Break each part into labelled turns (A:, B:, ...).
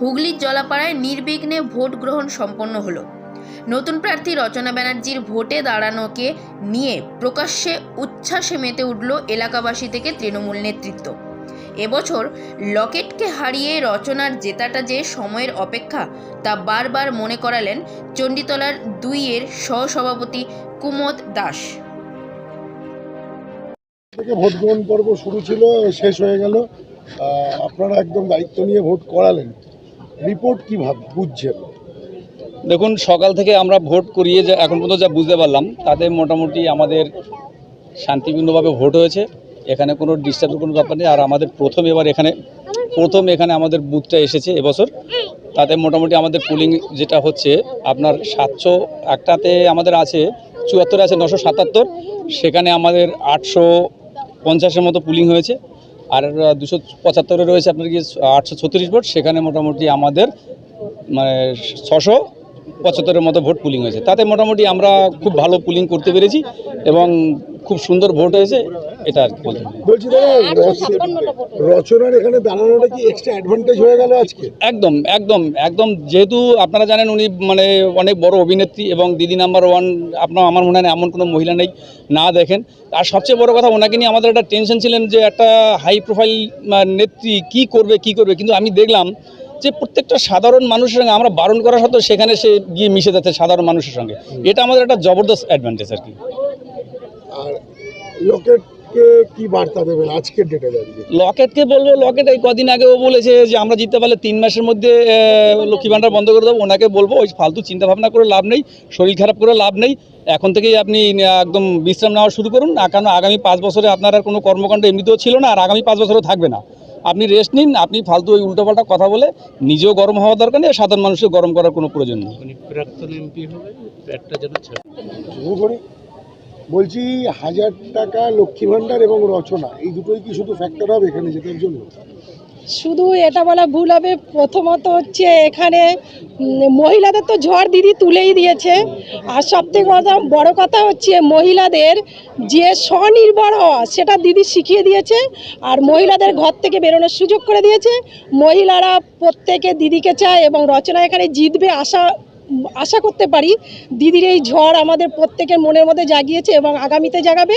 A: হুগলির জলাপাড়ায় নির্বিঘ্নে ভোট গ্রহণ সম্পন্ন হলো। নতুন প্রার্থী রচনা ব্যানার্জির ভোটে দাঁড়ানোকে নিয়ে প্রকাশ্যে উচ্ছ্বাসে মেতে উঠল এলাকাবাসী থেকে তৃণমূল নেতৃত্ব। এবছর লকেটকে হারিয়ে রচনার জেতাটা যে সময়ের অপেক্ষা, তা বারবার মনে করালেন চণ্ডীতলার দুইয়ের সহসভাপতি কুমোদ দাস।
B: ভোট গ্রহণ পর্ব শুরু ছিল, শেষ হয়ে গেল। আপনারা একদম দায়িত্ব নিয়ে ভোট করালেন। রিপোর্ট কীভাবে বুঝছেন?
C: দেখুন, সকাল থেকে আমরা ভোট করিয়ে যা, এখন পর্যন্ত যা বুঝতে পারলাম, তাতে মোটামুটি আমাদের শান্তিপূর্ণভাবে ভোট হয়েছে। এখানে কোনো ডিস্টার্বের কোনো ব্যাপার নেই। আর আমাদের প্রথম এবার এখানে, প্রথম এখানে আমাদের বুথটা এসেছে এবছর। তাতে মোটামুটি আমাদের পুলিং যেটা হচ্ছে, আপনার সাতশো একটাতে আমাদের আছে, চুয়াত্তর আছে নশো সাতাত্তর। সেখানে আমাদের আটশো পঞ্চাশের মতো পুলিং হয়েছে। আর দুশো পঁচাত্তরে রয়েছে আপনার কি আটশো ছত্রিশ ভোট? সেখানে মোটামুটি আমাদের মানে ছশো পঁচাত্তরের মতো ভোট পুলিং হয়েছে। তাতে মোটামুটি আমরা খুব ভালো পুলিং করতে পেরেছি এবং খুব সুন্দর ভোট হয়েছে এটা আর কি।
B: বলছি রচনার এখানে দাঁড়ানোটা কি এক্সট্রা অ্যাডভান্টেজ হয়ে গেল আজকে?
C: একদম একদম একদম। যেহেতু আপনারা জানেন উনি মানে অনেক বড় অভিনেত্রী এবং দিদি নাম্বার ওয়ান আপনার আমার মনে হয় এমন কোনো মহিলা নেই না দেখেন। আর সবচেয়ে বড় কথা ওনাকে নিয়ে আমাদের একটা টেনশন ছিলেন যে একটা হাই প্রোফাইল নেত্রী কি করবে কি করবে? কিন্তু আমি দেখলাম যে প্রত্যেকটা সাধারণ মানুষের সঙ্গে আমরা বারণ করা সত্ত্বেও সেখানে সে গিয়ে মিশে যাচ্ছে সাধারণ মানুষের সঙ্গে। এটা আমাদের একটা জবরদস্ত অ্যাডভান্টেজ আর কি।
B: আর লকেটকে কি বার্তা দেবেন আজকের ডেটে দাঁড়িয়ে?
C: লকেটকে বলব লকেট এই কদিন আগেও বলেছে যে আমরা জিততে পারলে তিন মাসের মধ্যে লক্ষ্মী ভাণ্ডার বন্ধ করে দেবো। ওনাকে বলব ওই ফালতু চিন্তা ভাবনা করে লাভ নেই শরীর খারাপ করে লাভ নেই। এখন থেকেই আপনি একদম বিশ্রাম নেওয়া শুরু করুন। আর কারণ আগামী পাঁচ বছরে আপনার আর কোনো কর্মকাণ্ড এমনিতেও ছিল না আর আগামী পাঁচ বছরও থাকবে না। আপনি রেস্ট নিন আপনি ফালতু ওই উল্টোপাল্টা কথা বলে নিজেও গরম হওয়া দরকার নেই সাধারণ মানুষকে গরম করার কোনো প্রয়োজন নেই।
D: প্রাক্তন এমপি হবে একটা যেন
B: বলছি হাজার টাকা লক্ষ্মী ভাণ্ডার এবং রচনা, এই দুটোই কি শুধু ফ্যাক্টর হবে এখানে জেতার জন্য?
E: শুধু এটা বলা ভুল হবে, প্রথমত হচ্ছে এখানে মহিলাদের তো ঝড় দিদি তুলেই দিয়েছে। আর সবথেকে কথা, বড় কথা হচ্ছে মহিলাদের যে স্বনির্ভর হওয়া, সেটা দিদি শিখিয়ে দিয়েছে, আর মহিলাদের ঘর থেকে বেরোনোর সুযোগ করে দিয়েছে। মহিলারা প্রত্যেকে দিদিকে চায় এবং রচনা এখানে জিতবে আশা আশা করতে পারি দিদির এই ঝড় আমাদের প্রত্যেকের মনের মধ্যে জাগিয়েছে এবং আগামীতে জাগাবে।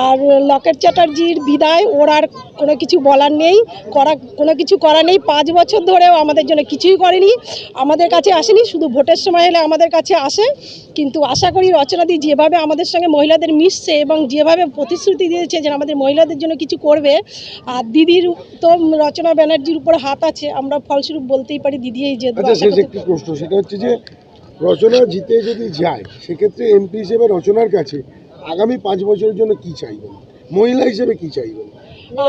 E: আর লকেট চ্যাটার্জির বিদায় ওর আর কোনো কিছু বলার নেই করা কোনো কিছু করার নেই। পাঁচ বছর ধরেও আমাদের জন্য কিছুই করেনি। আমাদের কাছে আসেনি শুধু ভোটের সময় হলে আমাদের কাছে আসে। কিন্তু আশা করি রচনাদি যেভাবে আমাদের সঙ্গে মহিলাদের মিশছে এবং যেভাবে প্রতিশ্রুতি দিয়েছে যে আমাদের মহিলাদের জন্য কিছু করবে আর দিদির তো রচনা ব্যানার্জির উপর হাত আছে আমরা ফলস্বরূপ বলতেই পারি দিদি এই যে
B: আচ্ছা সেটা হচ্ছে যে রচনা জিতে যদি যায় সেক্ষেত্রে এমপি হিসেবে রচনার কাছে আগামী পাঁচ বছরের জন্য কি চাইবেন? মহিলা হিসেবে কি চাইবেন?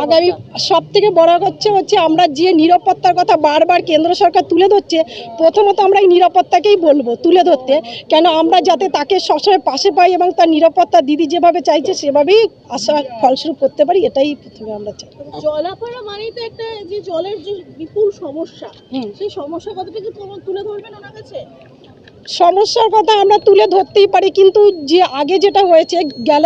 E: আগামী সব থেকে বড় হচ্ছে হচ্ছে আমরা যে নিরাপত্তার কথা বারবার কেন্দ্র সরকার তুলে ধরছে প্রথমত আমরা এই নিরাপত্তাকেই বলব তুলে ধরতে। কেন আমরা যাতে তাকে সবসময় পাশে পাই এবং তার নিরাপত্তা দিদি যেভাবে চাইছে সেভাবেই আশা ফলস্বরূপ করতে পারি এটাই প্রথমে আমরা চাই।
F: জলাপাড়া মানেই তো একটা যে জলের যে বিপুল সমস্যা সেই সমস্যা কতটা কি তুলে ধরবেন ওনার কাছে?
E: সমস্যার কথা আমরা তুলে ধরতেই পারি কিন্তু যে আগে যেটা হয়েছে গেল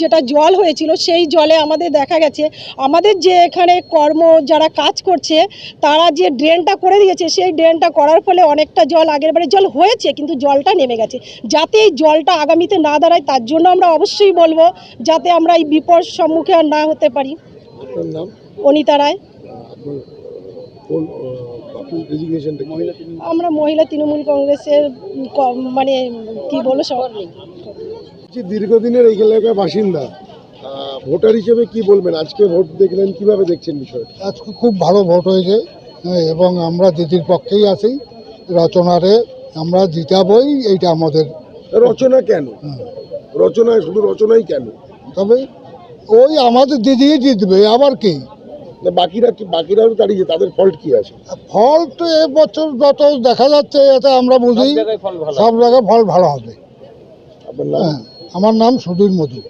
E: যেটা জল হয়েছিল সেই জলে আমাদের দেখা গেছে আমাদের যে এখানে কর্ম যারা কাজ করছে তারা যে ড্রেনটা করে দিয়েছে সেই ড্রেনটা করার ফলে অনেকটা জল আগের বারে জল হয়েছে কিন্তু জলটা নেমে গেছে। যাতে এই জলটা আগামীতে না দাঁড়ায় তার জন্য আমরা অবশ্যই বলব যাতে আমরা এই বিপদ সম্মুখে আর না হতে পারি। অনিতা রায়। আমরা মহিলা তৃণমূল কংগ্রেসের মানে কি বলব সব।
B: যে দীর্ঘদিনের এই এলাকার বাসিন্দা ভোটার হিসেবে কি বলবেন? আজকে ভোট দেখলেন কীভাবে দেখছেন বিষয়টা?
G: আজকে খুব ভালো ভোট হয়েছে হ্যাঁ, এবং আমরা দিদির পক্ষেই আছি। রচনারে আমরা জিতাবই এইটা আমাদের
B: রচনা কেন? রচনায় শুধু রচনাই কেন?
G: তবে ওই আমাদের দিদি জিতবে আবার কি?
B: বাকিরা কি বাকিরাও দাঁড়িয়ে তাদের ফল্ট কি আছে?
G: ফল্ট তো এবছর যত দেখা যাচ্ছে এতে আমরা বুঝি সব জায়গায় ফল ভালো হবে।
B: আপনার নাম?
G: হ্যাঁ আমার নাম সুধীর মধু